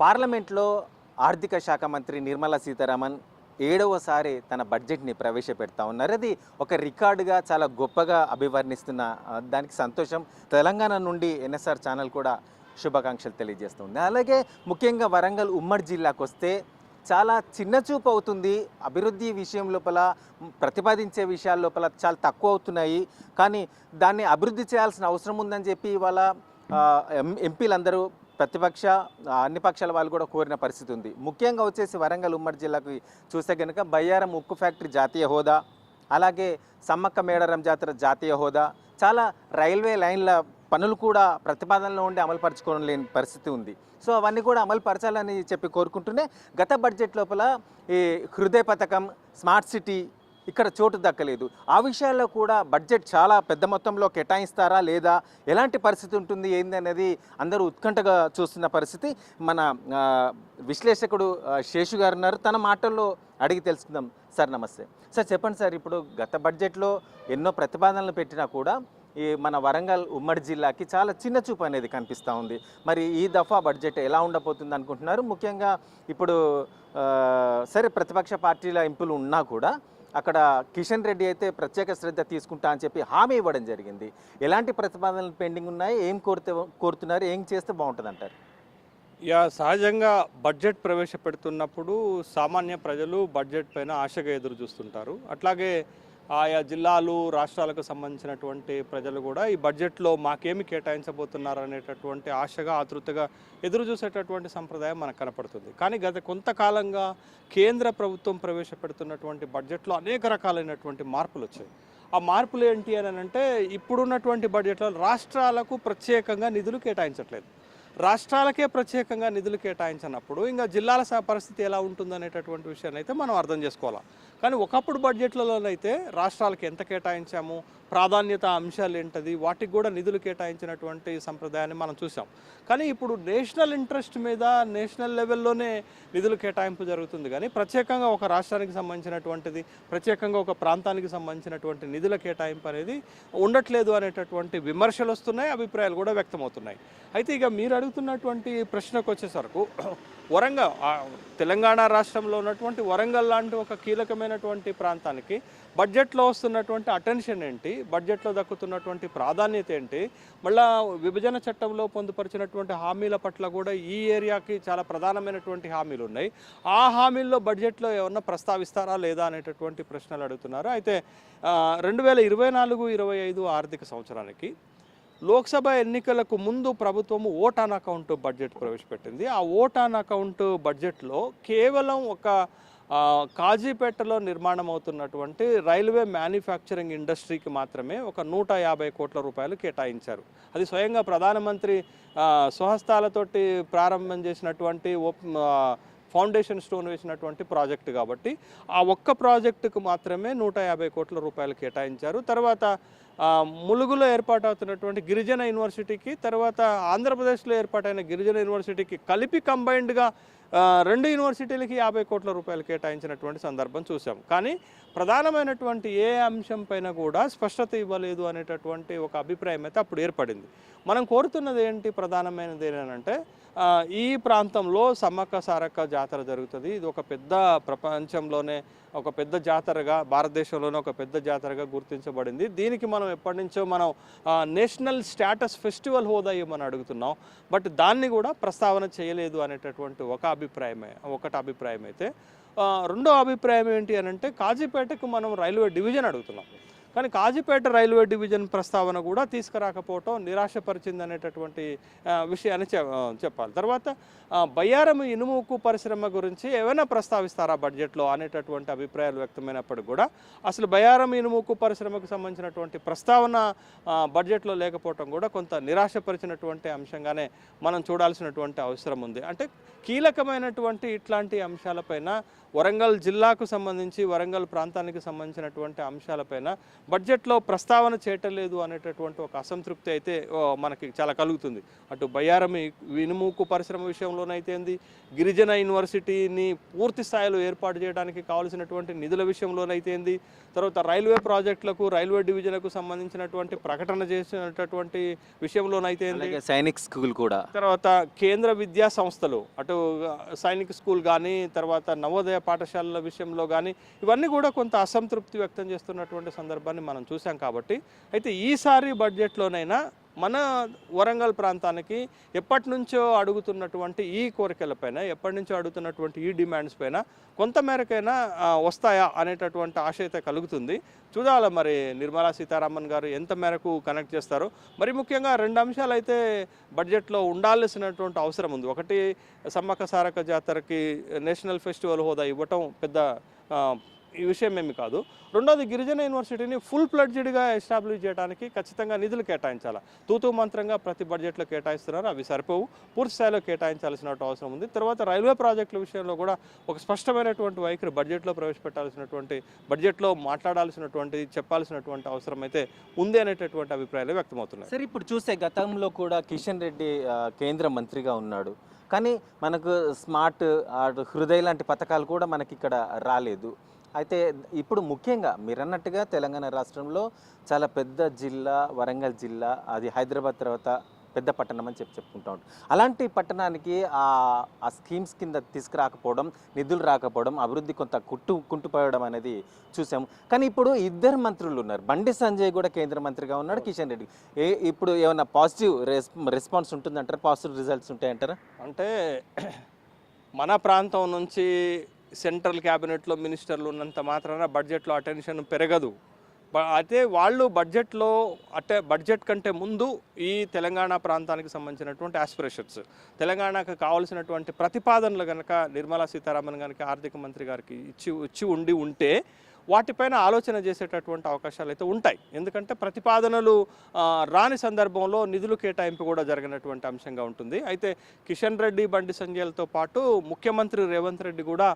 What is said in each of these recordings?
పార్లమెంట్లో ఆర్థిక శాఖ మంత్రి నిర్మలా సీతారామన్ ఏడవసారి తన బడ్జెట్ని ప్రవేశపెడతా ఉన్నారు. అది ఒక రికార్డుగా చాలా గొప్పగా అభివర్ణిస్తున్న దానికి సంతోషం. తెలంగాణ నుండి ఎన్ఎస్ఆర్ ఛానల్ కూడా శుభాకాంక్షలు తెలియజేస్తుంది. అలాగే ముఖ్యంగా వరంగల్ ఉమ్మడి జిల్లాకు వస్తే చాలా చిన్న చూపు అవుతుంది. అభివృద్ధి విషయం లోపల ప్రతిపాదించే విషయాల లోపల చాలా తక్కువ అవుతున్నాయి. కానీ దాన్ని అభివృద్ధి చేయాల్సిన అవసరం ఉందని చెప్పి ఇవాళ ఎం ఎంపీలందరూ ప్రతిపక్ష అన్ని పక్షాల వాళ్ళు కూడా కోరిన పరిస్థితి ఉంది. ముఖ్యంగా వచ్చేసి వరంగల్ ఉమ్మడి జిల్లాకు చూస్తే కనుక బయ్యారం ఉక్కు ఫ్యాక్టరీ జాతీయ హోదా అలాగే సమ్మక్క మేడారం జాతర జాతీయ హోదా చాలా రైల్వే లైన్ల పనులు కూడా ప్రతిపాదనలో ఉండి అమలుపరచుకోవడం లేని పరిస్థితి ఉంది. సో అవన్నీ కూడా అమలు పరచాలని చెప్పి కోరుకుంటూనే గత బడ్జెట్ లోపల ఈ హృదయ పథకం స్మార్ట్ సిటీ ఇక్కడ చోటు దక్కలేదు. ఆ విషయాల్లో కూడా బడ్జెట్ చాలా పెద్ద మొత్తంలో కేటాయిస్తారా లేదా? ఎలాంటి పరిస్థితి ఉంటుంది? ఏంది అనేది అందరూ ఉత్కంఠగా చూస్తున్న పరిస్థితి. మన విశ్లేషకుడు శేషు గారు ఉన్నారు. తన మాటల్లో అడిగి తెలుసుకుందాం. సార్ నమస్తే. సార్ చెప్పండి సార్ ఇప్పుడు గత బడ్జెట్లో ఎన్నో ప్రతిపాదనలు పెట్టినా కూడా ఈ మన వరంగల్ ఉమ్మడి జిల్లాకి చాలా చిన్న చూపు అనేది కనిపిస్తూ ఉంది. మరి ఈ దఫా బడ్జెట్ ఎలా ఉండబోతుంది అనుకుంటున్నారు? ముఖ్యంగా ఇప్పుడు సరే ప్రతిపక్ష పార్టీల ఎంపులు ఉన్నా కూడా అక్కడ కిషన్ రెడ్డి అయితే ప్రత్యేక శ్రద్ధ తీసుకుంటా అని చెప్పి హామీ ఇవ్వడం జరిగింది. ఎలాంటి ప్రతిపాదనలు పెండింగ్ ఉన్నాయి? ఏం కోరితే కోరుతున్నారు? ఏం చేస్తే బాగుంటుంది అంటారు యా సహజంగా బడ్జెట్ ప్రవేశపెడుతున్నప్పుడు సామాన్య ప్రజలు బడ్జెట్ పైన ఆశగా ఎదురు చూస్తుంటారు. అట్లాగే ఆయా జిల్లాలు రాష్ట్రాలకు సంబంధించినటువంటి ప్రజలు కూడా ఈ బడ్జెట్లో మాకేమి కేటాయించబోతున్నారు అనేటటువంటి ఆశగా ఆతృతగా ఎదురు చూసేటటువంటి సంప్రదాయం మనకు కనపడుతుంది. కానీ గత కొంతకాలంగా కేంద్ర ప్రభుత్వం ప్రవేశపెడుతున్నటువంటి బడ్జెట్లో అనేక రకాలైనటువంటి మార్పులు వచ్చాయి. ఆ మార్పులు ఏంటి అని అంటే ఇప్పుడున్నటువంటి బడ్జెట్లో రాష్ట్రాలకు ప్రత్యేకంగా నిధులు కేటాయించట్లేదు. రాష్ట్రాలకే ప్రత్యేకంగా నిధులు కేటాయించినప్పుడు ఇంకా జిల్లాల పరిస్థితి ఎలా ఉంటుందనేటటువంటి విషయాన్ని అయితే మనం అర్థం చేసుకోవాలి. కానీ ఒకప్పుడు బడ్జెట్లలోనైతే రాష్ట్రాలకు ఎంత కేటాయించాము ప్రాధాన్యత అంశాలు ఏంటది వాటికి కూడా నిధులు కేటాయించినటువంటి సంప్రదాయాన్ని మనం చూసాం. కానీ ఇప్పుడు నేషనల్ ఇంట్రెస్ట్ మీద నేషనల్ లెవెల్లోనే నిధులు కేటాయింపు జరుగుతుంది. కానీ ప్రత్యేకంగా ఒక రాష్ట్రానికి సంబంధించినటువంటిది ప్రత్యేకంగా ఒక ప్రాంతానికి సంబంధించినటువంటి నిధుల కేటాయింపు అనేది ఉండట్లేదు అనేటటువంటి విమర్శలు వస్తున్నాయి అభిప్రాయాలు కూడా వ్యక్తమవుతున్నాయి. అయితే ఇక మీరు అడుగుతున్నటువంటి ప్రశ్నకు వచ్చేసరకు వరంగల్ తెలంగాణ రాష్ట్రంలో ఉన్నటువంటి వరంగల్ లాంటి ఒక కీలకమైనటువంటి ప్రాంతానికి బడ్జెట్లో వస్తున్నటువంటి అటెన్షన్ ఏంటి? బడ్జెట్లో దక్కుతున్నటువంటి ప్రాధాన్యత ఏంటి? మళ్ళా విభజన చట్టంలో పొందుపరిచినటువంటి హామీల పట్ల కూడా ఈ ఏరియాకి చాలా ప్రధానమైనటువంటి హామీలు ఉన్నాయి. ఆ హామీల్లో బడ్జెట్లో ఏమన్నా ప్రస్తావిస్తారా లేదా అనేటటువంటి ప్రశ్నలు అడుగుతున్నారు. అయితే రెండు వేల ఇరవై నాలుగు ఇరవై ఐదు ఆర్థిక సంవత్సరానికి లోక్సభ ఎన్నికలకు ముందు ప్రభుత్వం ఓట్ ఆన్ అకౌంట్ బడ్జెట్ ప్రవేశపెట్టింది. ఆ ఓట్ ఆన్ అకౌంట్ బడ్జెట్లో కేవలం ఒక కాజీపేటలో నిర్మాణం అవుతున్నటువంటి రైల్వే మ్యానుఫ్యాక్చరింగ్ ఇండస్ట్రీకి మాత్రమే ఒక నూట యాభై కోట్ల రూపాయలు కేటాయించారు. అది స్వయంగా ప్రధానమంత్రి స్వహస్తాలతోటి ప్రారంభం చేసినటువంటి ఓప్ ఫౌండేషన్ స్టోన్ వేసినటువంటి ప్రాజెక్టు కాబట్టి ఆ ఒక్క ప్రాజెక్టుకు మాత్రమే నూట యాభై కోట్ల రూపాయలు కేటాయించారు. తర్వాత ములుగులో ఏర్పాటవుతున్నటువంటి గిరిజన యూనివర్సిటీకి తర్వాత ఆంధ్రప్రదేశ్లో ఏర్పాటైన గిరిజన యూనివర్సిటీకి కలిపి కంబైన్డ్గా రెండు యూనివర్సిటీలకి యాభై కోట్ల రూపాయలు కేటాయించినటువంటి సందర్భం చూసాం కానీ ప్రధానమైనటువంటి ఏ అంశం పైన కూడా స్పష్టత ఇవ్వలేదు అనేటటువంటి ఒక అభిప్రాయం అయితే అప్పుడు ఏర్పడింది. మనం కోరుతున్నది ఏంటి ప్రధానమైనది ఏంటంటే ఈ ప్రాంతంలో సమ్మక్క సారక్క జాతర జరుగుతుంది. ఇది ఒక పెద్ద ప్రపంచంలోనే ఒక పెద్ద జాతరగా భారతదేశంలోనే ఒక పెద్ద జాతరగా గుర్తించబడింది. దీనికి మనం ఎప్పటి నుంచో మనం నేషనల్ స్టేటస్ ఫెస్టివల్ హోదా ఇవ్వమని అడుగుతున్నాం. బట్ దాన్ని కూడా ప్రస్తావన చేయలేదు అనేటటువంటి ఒక అభిప్రాయమే ఒకటి అభిప్రాయం అయితే రెండో అభిప్రాయం ఏంటి అని అంటే కాజీపేటకు మనం రైల్వే డివిజన్ అడుగుతున్నాం. కానీ కాజీపేట రైల్వే డివిజన్ ప్రస్తావన కూడా తీసుకురాకపోవటం నిరాశపరిచింది అనేటటువంటి విషయాన్ని చె- చెప్పాలి. తర్వాత బయ్యారం బయ్యారం ఇనుముకు పరిశ్రమ గురించి ఏమైనా ప్రస్తావిస్తారా బడ్జెట్లో అనేటటువంటి అభిప్రాయాలు వ్యక్తమైనప్పటికీ కూడా అసలు బయ్యారం ఇనుముకు పరిశ్రమకు సంబంధించినటువంటి ప్రస్తావన బడ్జెట్లో లేకపోవటం కూడా కొంత నిరాశపరిచినటువంటి అంశంగానే మనం చూడాల్సినటువంటి అవసరం ఉంది. అంటే కీలకమైనటువంటి ఇట్లాంటి అంశాలపైన వరంగల్ జిల్లాకు సంబంధించి వరంగల్ ప్రాంతానికి సంబంధించినటువంటి అంశాలపైన బడ్జెట్లో ప్రస్తావన చేయటం లేదు అనేటటువంటి ఒక అసంతృప్తి అయితే మనకి చాలా కలుగుతుంది. అటు బయ్యారమి వినుముకు పరిశ్రమ విషయంలోనైతేంది గిరిజన యూనివర్సిటీని పూర్తి స్థాయిలో ఏర్పాటు చేయడానికి కావాల్సినటువంటి నిధుల విషయంలోనైతేంది తర్వాత రైల్వే ప్రాజెక్టులకు రైల్వే డివిజన్కు సంబంధించినటువంటి ప్రకటన చేసినటువంటి విషయంలోనైతేంది అలాగే సైనిక్ స్కూల్ కూడా. తర్వాత కేంద్ర విద్యా సంస్థలు అటు సైనిక్ స్కూల్ కానీ తర్వాత నవోదయ పాఠశాలల విషయంలో కానీ ఇవన్నీ కూడా కొంత అసంతృప్తి వ్యక్తం చేస్తున్నటువంటి సందర్భాన్ని మనం చూసాం కాబట్టి అయితే ఈసారి బడ్జెట్లోనైనా మన వరంగల్ ప్రాంతానికి ఎప్పటి నుంచో అడుగుతున్నటువంటి ఈ కోరికలపైన ఎప్పటి నుంచో అడుగుతున్నటువంటి ఈ డిమాండ్స్ పైన కొంత మేరకైనా వస్తాయా అనేటటువంటి ఆశ అయితే కలుగుతుంది. చూడాలి మరి నిర్మలా సీతారామన్ గారు ఎంత మేరకు కనెక్ట్ చేస్తారో. మరి ముఖ్యంగా రెండు అంశాలు అయితే బడ్జెట్లో ఉండాల్సినటువంటి అవసరం ఉంది. ఒకటి సమ్మక్క సారక జాతరకి నేషనల్ ఫెస్టివల్ హోదా ఇవ్వటం పెద్ద ఈ విషయం ఏమి కాదు. రెండోది గిరిజన యూనివర్సిటీని ఫుల్ ప్లడ్జ్డ్గా ఎస్టాబ్లిష్ చేయడానికి ఖచ్చితంగా నిధులు కేటాయించాలి? తూతు మంత్రంగా ప్రతి బడ్జెట్లో కేటాయిస్తున్నారు? అవి సరిపోవు. పూర్తి స్థాయిలో కేటాయించాల్సిన అవసరం ఉంది. తర్వాత రైల్వే ప్రాజెక్టుల విషయంలో కూడా ఒక స్పష్టమైనటువంటి వైఖరి బడ్జెట్లో ప్రవేశపెట్టాల్సినటువంటి బడ్జెట్లో మాట్లాడాల్సినటువంటి చెప్పాల్సినటువంటి అవసరం అయితే ఉంది అనేటటువంటి అభిప్రాయాలు వ్యక్తమవుతున్నాయి. సరే ఇప్పుడు చూస్తే గతంలో కూడా కిషన్ రెడ్డి కేంద్ర మంత్రిగా ఉన్నాడు. కానీ మనకు స్మార్ట్ ఆ, హృదయ లాంటి పథకాలు కూడా మనకి ఇక్కడ రాలేదు. అయితే ఇప్పుడు ముఖ్యంగా మీరు అన్నట్టుగా తెలంగాణ రాష్ట్రంలో చాలా పెద్ద జిల్లా వరంగల్ జిల్లా అది హైదరాబాద్ తర్వాత పెద్ద పట్టణం అని చెప్పి చెప్పుకుంటా ఉంటాం అలాంటి పట్టణానికి ఆ ఆ స్కీమ్స్ కింద తీసుకురాకపోవడం నిధులు రాకపోవడం అభివృద్ధి కొంత కుట్టు కుంటుపోవడం అనేది చూసాము. కానీ ఇప్పుడు ఇద్దరు మంత్రులు ఉన్నారు. బండి సంజయ్ కూడా కేంద్ర మంత్రిగా ఉన్నాడు కిషన్ రెడ్డి. ఏ ఇప్పుడు ఏమైనా పాజిటివ్ రెస్ రెస్పాన్స్ ఉంటుందంటారా? పాజిటివ్ రిజల్ట్స్ ఉంటాయంటారా? అంటే మన ప్రాంతం నుంచి సెంట్రల్ క్యాబినెట్లో మినిస్టర్లు ఉన్నంత మాత్రాన బడ్జెట్లో అటెన్షన్ పెరగదు. అయితే వాళ్ళు బడ్జెట్లో అంటే బడ్జెట్ కంటే ముందు ఈ తెలంగాణ ప్రాంతానికి సంబంధించినటువంటి ఆస్పిరేషన్స్ తెలంగాణకు కావాల్సినటువంటి ప్రతిపాదనలు కనుక నిర్మలా సీతారామన్ గారికి ఆర్థిక మంత్రి గారికి ఇచ్చి ఇచ్చి ఉండి ఉంటే వాటిపైన ఆలోచన చేసేటటువంటి అవకాశాలు అయితే ఉంటాయి. ఎందుకంటే ప్రతిపాదనలు రాని సందర్భంలో నిధులు కేటాయింపు కూడా జరిగినటువంటి అంశంగా ఉంటుంది. అయితే కిషన్ రెడ్డి బండి సంజయ్లతో పాటు ముఖ్యమంత్రి రేవంత్ రెడ్డి కూడా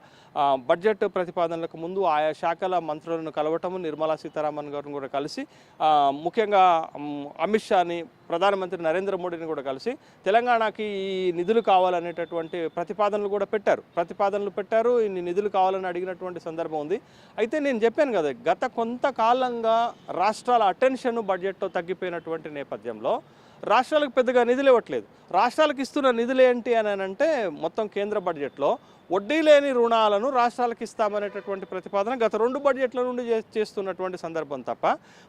బడ్జెట్ ప్రతిపాదనలకు ముందు ఆయా శాఖల మంత్రులను కలవటము నిర్మలా సీతారామన్ గారిని కూడా కలిసి ముఖ్యంగా అమిత్ షాని ప్రధానమంత్రి నరేంద్ర మోడీని కూడా కలిసి తెలంగాణకి ఈ నిధులు కావాలనేటటువంటి ప్రతిపాదనలు కూడా పెట్టారు. ప్రతిపాదనలు పెట్టారు ఇన్ని నిధులు కావాలని అడిగినటువంటి సందర్భం ఉంది. అయితే నేను చెప్పాను కదా గత కొంతకాలంగా రాష్ట్రాల అటెన్షన్ బడ్జెట్తో తగ్గిపోయినటువంటి నేపథ్యంలో రాష్ట్రాలకు పెద్దగా నిధులు ఇవ్వట్లేదు. రాష్ట్రాలకు ఇస్తున్న నిధులు ఏంటి అని అంటే మొత్తం కేంద్ర బడ్జెట్లో వడ్డీ లేని రుణాలను రాష్ట్రాలకు ఇస్తామనేటటువంటి ప్రతిపాదన గత రెండు బడ్జెట్ల నుండి చే- చేస్తున్నటువంటి సందర్భం తప్ప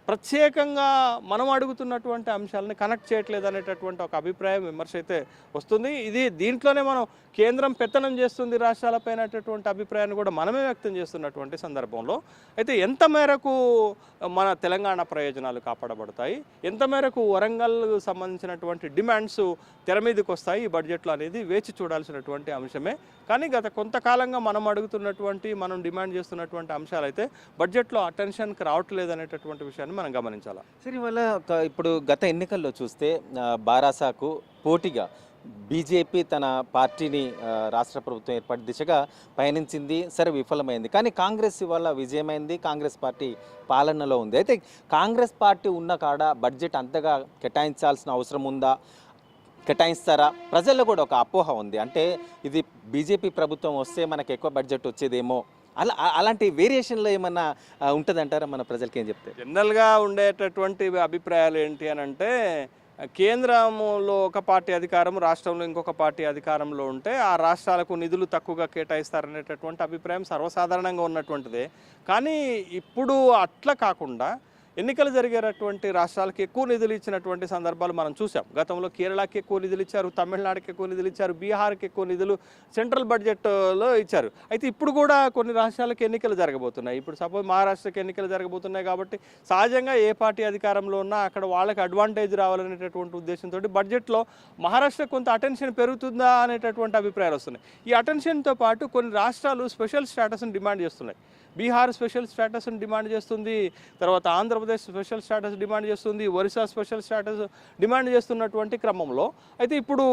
ప్రత్యేకంగా మనం అడుగుతున్నటువంటి అంశాలను కనెక్ట్ చేయట్లేదు అనేటటువంటి ఒక అభిప్రాయం విమర్శ అయితే వస్తుంది. ఇది దీంట్లోనే మనం కేంద్రం పెత్తనం చేస్తుంది రాష్ట్రాలపైన అనేటటువంటి అభిప్రాయాన్ని కూడా మనమే వ్యక్తం చేస్తున్నటువంటి సందర్భంలో. అయితే ఎంత మేరకు మన తెలంగాణ ప్రయోజనాలు కాపాడబడతాయి? ఎంత మేరకు వరంగల్ సంబంధించినటువంటి డిమాండ్స్ తెర మీదకి వస్తాయి ఈ బడ్జెట్లో అనేది వేచి చూడాల్సినటువంటి అంశమే. కానీ గత కొంతకాలంగా మనం అడుగుతున్నటువంటి మనం డిమాండ్ చేస్తున్నటువంటి అంశాలు అయితే బడ్జెట్లో అటెన్షన్కి రావట్లేదు అనేటటువంటి విషయాన్ని మనం గమనించాలి? సరే ఇవాళ ఇప్పుడు గత ఎన్నికల్లో చూస్తే బారాసాకు పోటీగా బీజేపీ తన పార్టీని రాష్ట్ర ప్రభుత్వం ఏర్పాటు దిశగా పయనించింది సరే విఫలమైంది. కానీ కాంగ్రెస్ ఇవాళ విజయమైంది కాంగ్రెస్ పార్టీ పాలనలో ఉంది. అయితే కాంగ్రెస్ పార్టీ ఉన్న కాడ బడ్జెట్ అంతగా కేటాయించాల్సిన అవసరం ఉందా? కేటాయిస్తారా? ప్రజల్లో కూడా ఒక అపోహ ఉంది. అంటే ఇది బీజేపీ ప్రభుత్వం వస్తే మనకు ఎక్కువ బడ్జెట్ వచ్చేదేమో. అలా అలాంటి వేరియేషన్లో ఏమన్నా ఉంటుందంటారా మన ప్రజలకి ఏం చెప్తే? జనరల్గా ఉండేటటువంటి అభిప్రాయాలు ఏంటి అని అంటే కేంద్రంలో ఒక పార్టీ అధికారం రాష్ట్రంలో ఇంకొక పార్టీ అధికారంలో ఉంటే ఆ రాష్ట్రాలకు నిధులు తక్కువగా కేటాయిస్తారనేటటువంటి అభిప్రాయం సర్వసాధారణంగా ఉన్నటువంటిదే. కానీ ఇప్పుడు అట్లా కాకుండా ఎన్నికలు జరిగేటటువంటి రాష్ట్రాలకు ఎక్కువ నిధులు ఇచ్చినటువంటి సందర్భాలు మనం చూసాం గతంలో కేరళకి ఎక్కువ నిధులు ఇచ్చారు తమిళనాడుకి ఎక్కువ నిధులు ఇచ్చారు బీహార్కి ఎక్కువ నిధులు సెంట్రల్ బడ్జెట్లో ఇచ్చారు. అయితే ఇప్పుడు కూడా కొన్ని రాష్ట్రాలకు ఎన్నికలు జరగబోతున్నాయి. ఇప్పుడు సపోజ్ మహారాష్ట్రకి ఎన్నికలు జరగబోతున్నాయి కాబట్టి సహజంగా ఏ పార్టీ అధికారంలో ఉన్నా అక్కడ వాళ్ళకి అడ్వాంటేజ్ రావాలనేటటువంటి ఉద్దేశంతో బడ్జెట్లో మహారాష్ట్ర కొంత అటెన్షన్ పెరుగుతుందా అనేటటువంటి అభిప్రాయాలు వస్తున్నాయి. ఈ అటెన్షన్తో పాటు కొన్ని రాష్ట్రాలు స్పెషల్ స్టేటస్ని డిమాండ్ చేస్తున్నాయి. బీహార్ స్పెషల్ స్టేటస్ని డిమాండ్ చేస్తుంది తర్వాత ఆంధ్రప్రదేశ్ స్పెషల్ స్టేటస్ డిమాండ్ చేస్తుంది ఒరిస్సా స్పెషల్ స్టేటస్ డిమాండ్ చేస్తున్నటువంటి క్రమంలో. అయితే ఇప్పుడు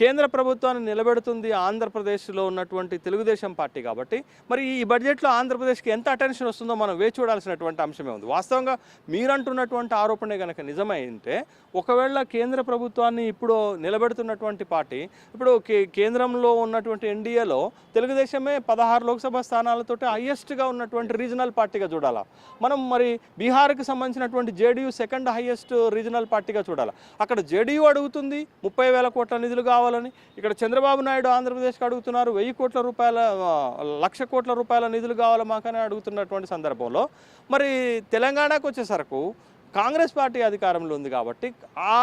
కేంద్ర ప్రభుత్వాన్ని నిలబెడుతుంది ఆంధ్రప్రదేశ్లో ఉన్నటువంటి తెలుగుదేశం పార్టీ కాబట్టి. మరి ఈ బడ్జెట్లో ఆంధ్రప్రదేశ్కి ఎంత అటెన్షన్ వస్తుందో మనం వేచి చూడాల్సినటువంటి అంశమే ఉంది. వాస్తవంగా మీరంటున్నటువంటి ఆరోపణే కనుక నిజమైంటే ఒకవేళ కేంద్ర ప్రభుత్వాన్ని ఇప్పుడు నిలబెడుతున్నటువంటి పార్టీ ఇప్పుడు కే కేంద్రంలో ఉన్నటువంటి ఎన్డీఏలో తెలుగుదేశమే పదహారు లోక్సభ స్థానాలతో హయ్యెస్ట్గా ఉన్నటువంటి రీజనల్ పార్టీగా చూడాలా? మనం మరి బీహార్కి సంబంధించినటువంటి జేడీయూ సెకండ్ హైయెస్ట్ రీజనల్ పార్టీగా చూడాలి? అక్కడ జేడీయూ అడుగుతుంది ముప్పై వేల కోట్ల నిధులు కావాలని. ఇక్కడ చంద్రబాబు నాయుడు ఆంధ్రప్రదేశ్కి అడుగుతున్నారు వెయ్యి కోట్ల రూపాయల లక్ష కోట్ల రూపాయల నిధులు కావాలి మాకని అడుగుతున్నటువంటి సందర్భంలో మరి తెలంగాణకు వచ్చేసరకు కాంగ్రెస్ పార్టీ అధికారంలో ఉంది కాబట్టి ఆ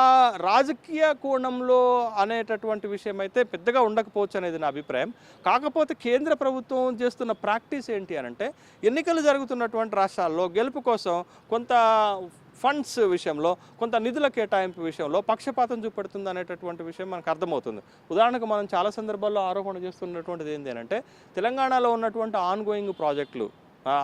రాజకీయ కోణంలో అనేటటువంటి విషయం అయితే పెద్దగా ఉండకపోవచ్చు అనేది నా అభిప్రాయం. కాకపోతే కేంద్ర ప్రభుత్వం చేస్తున్న ప్రాక్టీస్ ఏంటి అని అంటే ఎన్నికలు జరుగుతున్నటువంటి రాష్ట్రాల్లో గెలుపు కోసం కొంత ఫండ్స్ విషయంలో కొంత నిధుల కేటాయింపు విషయంలో పక్షపాతం చూపెడుతుంది అనేటటువంటి విషయం మనకు అర్థమవుతుంది. ఉదాహరణకు మనం చాలా సందర్భాల్లో ఆరోపణ చేస్తున్నటువంటిది ఏంటి అని అంటే తెలంగాణలో ఉన్నటువంటి ఆన్గోయింగ్ ప్రాజెక్టులు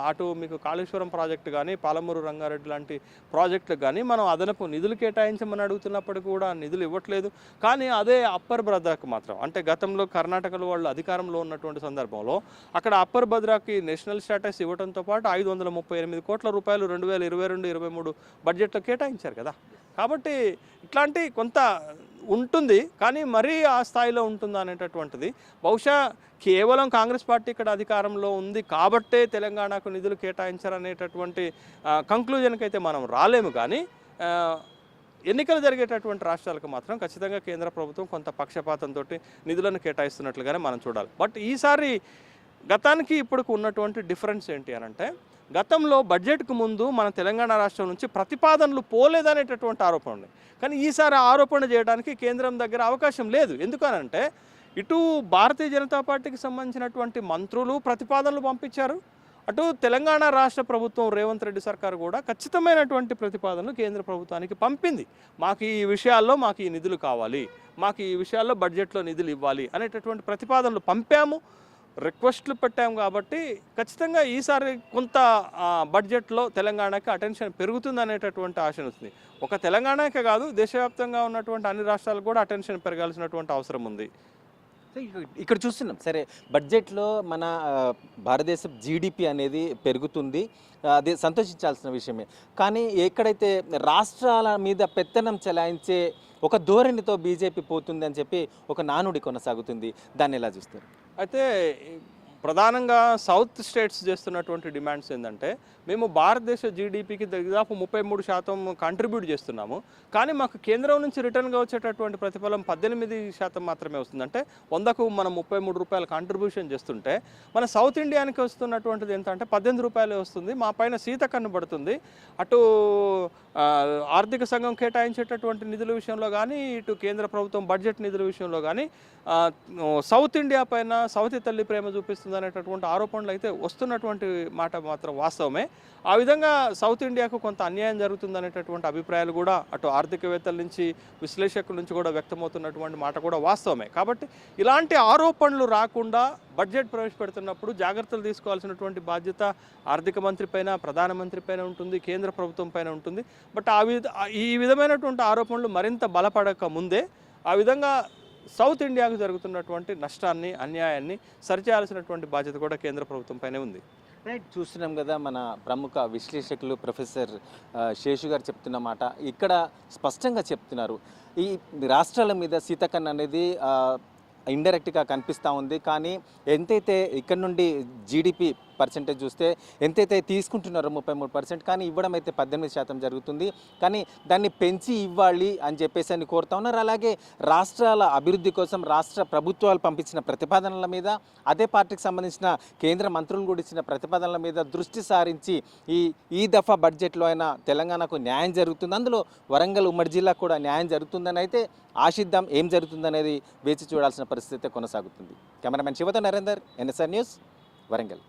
అటు మీకు కాళేశ్వరం ప్రాజెక్టు కానీ పాలమూరు రంగారెడ్డి లాంటి ప్రాజెక్టులకు కానీ మనం అదనపు నిధులు కేటాయించమని అడుగుతున్నప్పటికీ కూడా నిధులు ఇవ్వట్లేదు. కానీ అదే అప్పర్ భద్రాకు మాత్రం అంటే గతంలో కర్ణాటకలో వాళ్ళు అధికారంలో ఉన్నటువంటి సందర్భంలో అక్కడ అప్పర్ భద్రాకి నేషనల్ స్టేటస్ ఇవ్వడంతో పాటు ఐదు వందల ముప్పై ఎనిమిది కోట్ల రూపాయలు రెండు వేల ఇరవై రెండు ఇరవై మూడు బడ్జెట్లో కేటాయించారు కదా. కాబట్టి ఇట్లాంటి కొంత ఉంటుంది కానీ మరీ ఆ స్థాయిలో ఉంటుందా అనేటటువంటిది. బహుశా కేవలం కాంగ్రెస్ పార్టీ ఇక్కడ అధికారంలో ఉంది కాబట్టే తెలంగాణకు నిధులు కేటాయించారనేటటువంటి కంక్లూజన్కి అయితే మనం రాలేము కానీ ఎన్నికలు జరిగేటటువంటి రాష్ట్రాలకు మాత్రం ఖచ్చితంగా కేంద్ర ప్రభుత్వం కొంత పక్షపాతంతో నిధులను కేటాయిస్తున్నట్లుగానే మనం చూడాలి. బట్ ఈసారి గతానికి ఇప్పటికి ఉన్నటువంటి డిఫరెన్స్ ఏంటి అని అంటే గతంలో బడ్జెట్కు ముందు మన తెలంగాణ రాష్ట్రం నుంచి ప్రతిపాదనలు పోలేదనేటటువంటి ఆరోపణ ఉంది. కానీ ఈసారి ఆరోపణ చేయడానికి కేంద్రం దగ్గర అవకాశం లేదు. ఎందుకనంటే ఇటు భారతీయ జనతా పార్టీకి సంబంధించినటువంటి మంత్రులు ప్రతిపాదనలు పంపించారు. అటు తెలంగాణ రాష్ట్ర ప్రభుత్వం రేవంత్ రెడ్డి సర్కార్ కూడా ఖచ్చితమైనటువంటి ప్రతిపాదనలు కేంద్ర ప్రభుత్వానికి పంపింది. మాకు ఈ విషయాల్లో మాకు ఈ నిధులు కావాలి. మాకు ఈ విషయాల్లో బడ్జెట్లో నిధులు ఇవ్వాలి అనేటటువంటి ప్రతిపాదనలు పంపాము. రిక్వెస్ట్లు పెట్టాము కాబట్టి ఖచ్చితంగా ఈసారి కొంత బడ్జెట్లో తెలంగాణకి అటెన్షన్ పెరుగుతుంది అనేటటువంటి ఆశ వస్తుంది. ఒక తెలంగాణకే కాదు దేశవ్యాప్తంగా ఉన్నటువంటి అన్ని రాష్ట్రాలకు కూడా అటెన్షన్ పెరగాల్సినటువంటి అవసరం ఉంది. ఇక్కడ చూస్తున్నాం. సరే బడ్జెట్లో మన భారతదేశ జీడిపి అనేది పెరుగుతుంది. అది సంతోషించాల్సిన విషయమే. కానీ ఎక్కడైతే రాష్ట్రాల మీద పెత్తనం చెలాయించే ఒక ధోరణితో బీజేపీ పోతుంది అని చెప్పి ఒక నానుడి కొనసాగుతుంది. దాన్ని ఎలా చూస్తారు? అయితే ఈ ప్రధానంగా సౌత్ స్టేట్స్ చేస్తున్నటువంటి డిమాండ్స్ ఏంటంటే మేము భారతదేశ జీడిపికి దాదాపు ముప్పై మూడు శాతం కాంట్రిబ్యూట్ చేస్తున్నాము. కానీ మాకు కేంద్రం నుంచి రిటర్న్గా వచ్చేటటువంటి ప్రతిఫలం పద్దెనిమిది శాతం మాత్రమే వస్తుంది. అంటే వందకు మనం ముప్పై మూడు రూపాయల కాంట్రిబ్యూషన్ చేస్తుంటే మన సౌత్ ఇండియానికి వస్తున్నటువంటిది ఏంటంటే పద్దెనిమిది రూపాయలే వస్తుంది. మా పైన సీత కన్ను అటు ఆర్థిక సంఘం కేటాయించేటటువంటి నిధుల విషయంలో కానీ ఇటు కేంద్ర ప్రభుత్వం బడ్జెట్ నిధుల విషయంలో కానీ సౌత్ ఇండియా పైన సౌతి తల్లి ప్రేమ చూపిస్తుంది. అనేటటువంటి ఆరోపణలు అయితే వస్తున్నటువంటి మాట మాత్రం వాస్తవమే. ఆ విధంగా సౌత్ ఇండియాకు కొంత అన్యాయం జరుగుతుంది అనేటటువంటి అభిప్రాయాలు కూడా అటు ఆర్థికవేత్తల నుంచి విశ్లేషకుల నుంచి కూడా వ్యక్తమవుతున్నటువంటి మాట కూడా వాస్తవమే. కాబట్టి ఇలాంటి ఆరోపణలు రాకుండా బడ్జెట్ ప్రవేశపెడుతున్నప్పుడు జాగ్రత్తలు తీసుకోవాల్సినటువంటి బాధ్యత ఆర్థిక మంత్రి పైన ప్రధానమంత్రి పైన ఉంటుంది కేంద్ర ప్రభుత్వం పైన ఉంటుంది. బట్ ఆ విధ ఈ విధమైనటువంటి ఆరోపణలు మరింత బలపడక ముందే ఆ విధంగా సౌత్ ఇండియాకు జరుగుతున్నటువంటి నష్టాన్ని అన్యాయాన్ని సరిచేయాల్సినటువంటి బాధ్యత కూడా కేంద్ర ప్రభుత్వం పైనే ఉంది. రైట్ చూస్తున్నాం కదా మన ప్రముఖ విశ్లేషకులు ప్రొఫెసర్ శేషు గారు చెప్తున్న మాట. ఇక్కడ స్పష్టంగా చెప్తున్నారు. ఈ రాష్ట్రాల మీద సీతకన్ అనేది ఇండైరెక్ట్గా కనిపిస్తూ ఉంది. కానీ ఎంతైతే ఇక్కడ నుండి జీడిపి పర్సెంటేజ్ చూస్తే ఎంతైతే తీసుకుంటున్నారో ముప్పై మూడు పర్సెంట్ కానీ ఇవ్వడం అయితే పద్దెనిమిది శాతం జరుగుతుంది. కానీ దాన్ని పెంచి ఇవ్వాలి అని చెప్పేసి అని కోరుతా ఉన్నారు. అలాగే రాష్ట్రాల అభివృద్ధి కోసం రాష్ట్ర ప్రభుత్వాలు పంపించిన ప్రతిపాదనల మీద అదే పార్టీకి సంబంధించిన కేంద్ర మంత్రులు కూడా ఇచ్చిన ప్రతిపాదనల మీద దృష్టి సారించి ఈ ఈ దఫా బడ్జెట్లో అయినా తెలంగాణకు న్యాయం జరుగుతుంది. అందులో వరంగల్ ఉమ్మడి జిల్లా కూడా న్యాయం జరుగుతుందని అయితే ఆశిద్దాం. ఏం జరుగుతుందనేది వేచి చూడాల్సిన పరిస్థితి కొనసాగుతుంది. కెమెరామెన్ శివత నరేందర్ ఎన్ఎస్ఆర్ న్యూస్ వరంగల్.